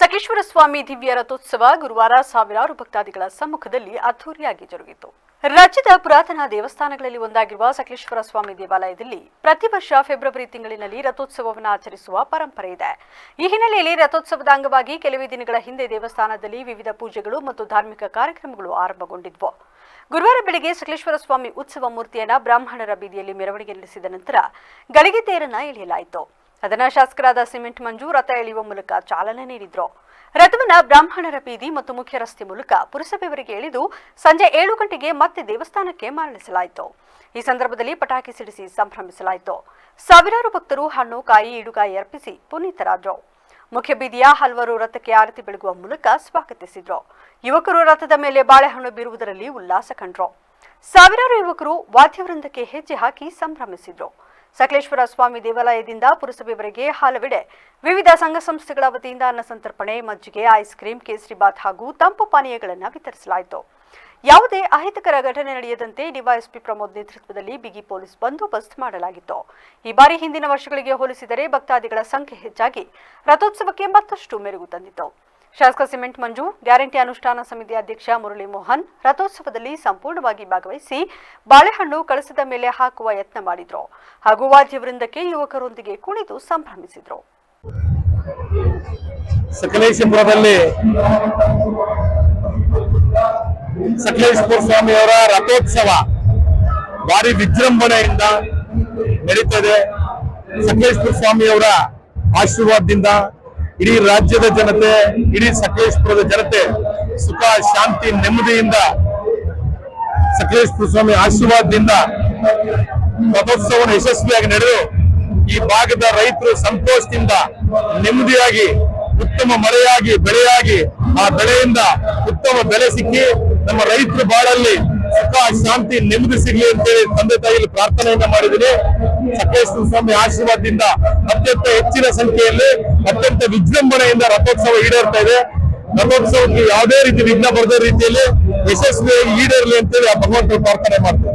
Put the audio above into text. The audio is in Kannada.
ಸಕಲೇಶ್ವರ ಸ್ವಾಮಿ ದಿವ್ಯ ರಥೋತ್ಸವ ಗುರುವಾರ ಸಾವಿರಾರು ಭಕ್ತಾದಿಗಳ ಸಮ್ಮುಖದಲ್ಲಿ ಅದ್ದೂರಿಯಾಗಿ ಜರುಗಿತು. ರಾಜ್ಯದ ಪುರಾತನ ದೇವಸ್ಥಾನಗಳಲ್ಲಿ ಒಂದಾಗಿರುವ ಸಕಲೇಶ್ವರ ಸ್ವಾಮಿ ದೇವಾಲಯದಲ್ಲಿ ಪ್ರತಿ ವರ್ಷ ಫೆಬ್ರವರಿ ತಿಂಗಳಿನಲ್ಲಿ ರಥೋತ್ಸವವನ್ನು ಆಚರಿಸುವ ಪರಂಪರೆ ಇದೆ. ಈ ಹಿನ್ನೆಲೆಯಲ್ಲಿ ರಥೋತ್ಸವದ ಅಂಗವಾಗಿ ಕೆಲವೇ ದಿನಗಳ ಹಿಂದೆ ದೇವಸ್ಥಾನದಲ್ಲಿ ವಿವಿಧ ಪೂಜೆಗಳು ಮತ್ತು ಧಾರ್ಮಿಕ ಕಾರ್ಯಕ್ರಮಗಳು ಆರಂಭಗೊಂಡಿದ್ವು. ಗುರುವಾರ ಬೆಳಗ್ಗೆ ಸಕಲೇಶ್ವರ ಸ್ವಾಮಿ ಉತ್ಸವ ಮೂರ್ತಿಯನ್ನು ಬ್ರಾಹ್ಮಣರ ಬೀದಿಯಲ್ಲಿ ಮೆರವಣಿಗೆ ನಡೆಸಿದ ನಂತರ ಗಳಿಗೆ ತೇರನ್ನ ಎಳೆಯಲಾಯಿತು. ಅದನ್ನ ಶಾಸಕರಾದ ಸಿಮೆಂಟ್ ಮಂಜು ರಥ ಎಳೆಯುವ ಮೂಲಕ ಚಾಲನೆ ನೀಡಿದ್ರು. ರಥವನ್ನ ಬ್ರಾಹ್ಮಣರ ಬೀದಿ ಮತ್ತು ಮುಖ್ಯ ರಸ್ತೆ ಮೂಲಕ ಪುರಸಭೆಯವರಿಗೆ ಎಳೆದು ಸಂಜೆ ಏಳು ಗಂಟೆಗೆ ಮತ್ತೆ ದೇವಸ್ಥಾನಕ್ಕೆ ಮರಳಿಸಲಾಯಿತು. ಈ ಸಂದರ್ಭದಲ್ಲಿ ಪಟಾಕಿ ಸಿಡಿಸಿ ಸಂಭ್ರಮಿಸಲಾಯಿತು. ಸಾವಿರಾರು ಭಕ್ತರು ಹಣ್ಣು, ಕಾಯಿ, ಇಡುಗಾಯಿ ಅರ್ಪಿಸಿ ಪುನೀತರಾದ್ರು. ಮುಖ್ಯ ಬೀದಿಯ ಹಲವರು ರಥಕ್ಕೆ ಆರತಿ ಬೆಳಗುವ ಮೂಲಕ ಸ್ವಾಗತಿಸಿದ್ರು. ಯುವಕರು ರಥದ ಮೇಲೆ ಬಾಳೆಹಣ್ಣು ಬೀರುವುದರಲ್ಲಿ ಉಲ್ಲಾಸ ಕಂಡ್ರು. ಸಾವಿರಾರು ಯುವಕರು ವಾದ್ಯವೃಂದಕ್ಕೆ ಹೆಜ್ಜೆ ಹಾಕಿ ಸಂಭ್ರಮಿಸಿದ್ರು. ಸಕಲೇಶ್ವರ ಸ್ವಾಮಿ ದೇವಾಲಯದಿಂದ ಪುರಸಭೆವರೆಗೆ ಹಲವೆಡೆ ವಿವಿಧ ಸಂಘ ಸಂಸ್ಥೆಗಳ ವತಿಯಿಂದ ಅನ್ನ ಸಂತರ್ಪಣೆ, ಮಜ್ಜಿಗೆ, ಐಸ್ ಕ್ರೀಂ ಕೇಸರಿಬಾತ್ ಹಾಗೂ ತಂಪು ಪಾನೀಯಗಳನ್ನು ವಿತರಿಸಲಾಯಿತು. ಯಾವುದೇ ಅಹಿತಕರ ಘಟನೆ ನಡೆಯದಂತೆ ಡಿವೈಎಸ್ಪಿ ಪ್ರಮೋದ್ ನೇತೃತ್ವದಲ್ಲಿ ಬಿಗಿ ಪೊಲೀಸ್ ಬಂದೋಬಸ್ತ್ ಮಾಡಲಾಗಿತ್ತು. ಈ ಬಾರಿ ಹಿಂದಿನ ವರ್ಷಗಳಿಗೆ ಹೋಲಿಸಿದರೆ ಭಕ್ತಾದಿಗಳ ಸಂಖ್ಯೆ ಹೆಚ್ಚಾಗಿ ರಥೋತ್ಸವಕ್ಕೆ ಮತ್ತಷ್ಟು ಮೆರುಗು ತಂದಿತು ಶಾಸಕ ಸಿಮೆಂಟ್ ಮಂಜು, ಗ್ಯಾರಂಟಿ ಅನುಷ್ಠಾನ ಸಮಿತಿ ಅಧ್ಯಕ್ಷ ಮುರಳಿ ಮೋಹನ್ ರಥೋತ್ಸವದಲ್ಲಿ ಸಂಪೂರ್ಣವಾಗಿ ಭಾಗವಹಿಸಿ ಬಾಳೆಹಣ್ಣು ಕಳಸದ ಮೇಲೆ ಹಾಕುವ ಯತ್ನ ಮಾಡಿದ್ರು. ಹಾಗೂ ವಾದ್ಯವೃಂದಕ್ಕೆ ಯುವಕರೊಂದಿಗೆ ಕುಣಿದು ಸಂಭ್ರಮಿಸಿದ್ರು. ಸಕಲೇಶಪುರದಲ್ಲಿ ಸ್ವಾಮಿಯವರ ರಥೋತ್ಸವ ಭಾರಿ ವಿಜೃಂಭಣೆಯಿಂದ ನಡೀತದೆ. ಸಕಲೇಶ್ವರ ಸ್ವಾಮಿಯವರ ಆಶೀರ್ವಾದದಿಂದ ಇಡೀ ರಾಜ್ಯದ ಜನತೆ, ಇಡೀ ಸಕಲೇಶ್ಪುರದ ಜನತೆ ಸುಖ, ಶಾಂತಿ, ನೆಮ್ಮದಿಯಿಂದ ಸಕಲೇಶ್ವರ ಸ್ವಾಮಿ ಆಶೀರ್ವಾದದಿಂದ ರಥೋತ್ಸವವನ್ನು ಯಶಸ್ವಿಯಾಗಿ ನಡೆದು, ಈ ಭಾಗದ ರೈತರು ಸಂತೋಷದಿಂದ, ನೆಮ್ಮದಿಯಾಗಿ, ಉತ್ತಮ ಮಳೆಯಾಗಿ, ಬೆಳೆಯಾಗಿ, ಆ ಬೆಳೆಯಿಂದ ಉತ್ತಮ ಬೆಲೆ ಸಿಕ್ಕಿ ನಮ್ಮ ರೈತರು ಬಾಳಲ್ಲಿ ಸುಖ, ಶಾಂತಿ ನೆಮ್ಮದಿ ಸಿಗ್ಲಿ ಅಂತೇಳಿ ತಂದೆ ತಾಯಿಯಲ್ಲಿ ಪ್ರಾರ್ಥನೆಯನ್ನ ಮಾಡಿದ್ದೀನಿ. ಸಕಲೇಶ್ವರ ಸ್ವಾಮಿ ಆಶೀರ್ವಾದದಿಂದ ಅತ್ಯಂತ ಹೆಚ್ಚಿನ ಸಂಖ್ಯೆಯಲ್ಲಿ ಅತ್ಯಂತ ವಿಜೃಂಭಣೆಯಿಂದ ರಥೋತ್ಸವ ಈಡೇರ್ತಾ ಇದೆ. ರಥೋತ್ಸವಕ್ಕೆ ಯಾವುದೇ ರೀತಿ ವಿಘ್ನ ಬರದ ರೀತಿಯಲ್ಲಿ ಯಶಸ್ವಿಯಾಗಿ ಈಡೇರಲಿ ಅಂತೇಳಿ ಆ ಭಗವಂತನ ಪ್ರಾರ್ಥನೆ ಮಾಡ್ತೇವೆ